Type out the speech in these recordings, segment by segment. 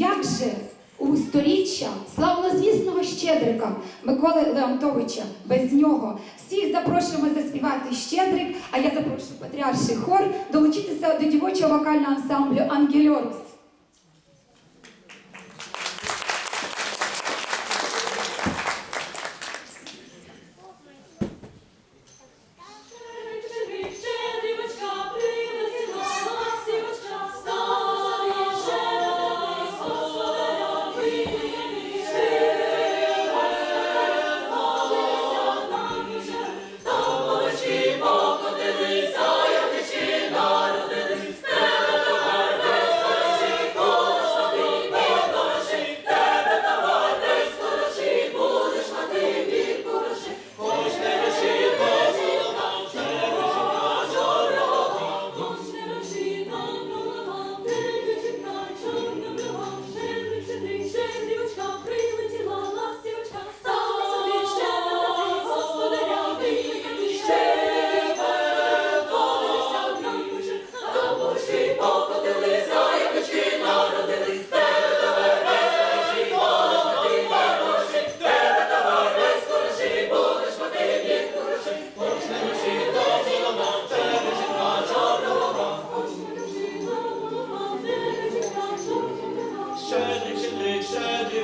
Як же у сторіччя славнозвісного Щедрика Миколи Леонтовича без нього всіх запрошуємо заспівати Щедрик, а я запрошую Патріарший хор долучитися до дівочого вокального ансамблю Ангельорус.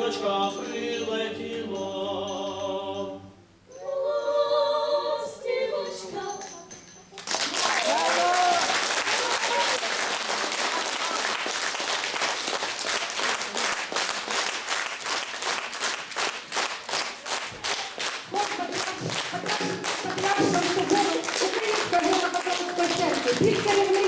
зірочка прилетіло. О, зірочка. Українська мова, Тільки не